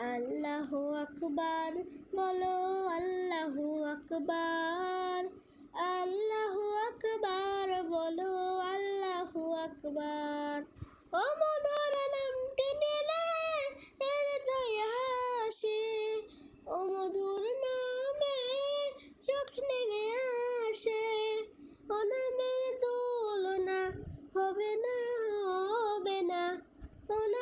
আল্লাহু আকবার, বলো আল্লাহু আকবার, আল্লাহ আকবার, বলো আল্লাহ আকবার। ও মধুর নামটি নিলে এর জয় হাসে। ও মধুর নামে চোখ নেমে আসে। ও নামের তুলনা হবে না হবে না। ও